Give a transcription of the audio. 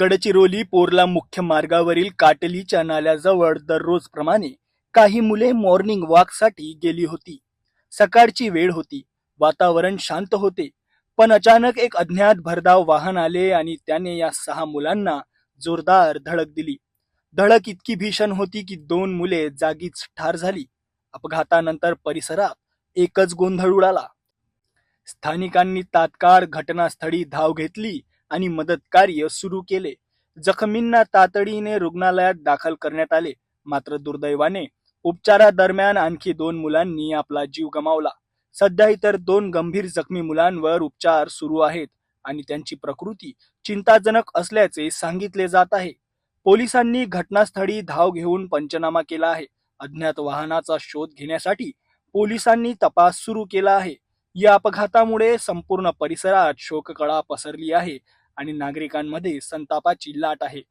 गडचिरोली पोरला मुख्य मार्गावरील काटलीच्या नाल्याजवळ दररोजप्रमाणे काही मुले मॉर्निंग वॉकसाठी गेली होती. सकाळची वेळ होती. वातावरण शांत होते. पण अचानक एक अज्ञात भरधाव वाहन आले आणि त्याने या सहा मुलांना जोरदार धडक दिली. धडक इतकी भीषण होती की दोन मुले जागीच ठार झाली. अपघातानंतर परिसरात एकच गोंधळ उडाला. स्थानिकांनी तात्काळ घटनास्थळी धाव घेतली आणि मदत कार्य सुरू केले. जखमींना तातडीने रुग्णालयात दाखल करण्यात आले. मात्र दुर्दैवाने उपचारादरम्यान आणखी दोन मुलांनी आपला जीव गमावला. सध्या इतर दोन गंभीर जखमी मुलांवर उपचार सुरू आहेत आणि त्यांची प्रकृती चिंताजनक असल्याचे सांगितले जात आहे. पोलिसांनी घटनास्थळी धाव घेऊन पंचनामा केला आहे. अज्ञात वाहनाचा शोध घेण्यासाठी पोलिसांनी तपास सुरू केला आहे. या अपघातामुळे संपूर्ण परिसरात शोककळा पसरली आहे. आणि नागरिकांमध्ये संतापाची लाट आहे.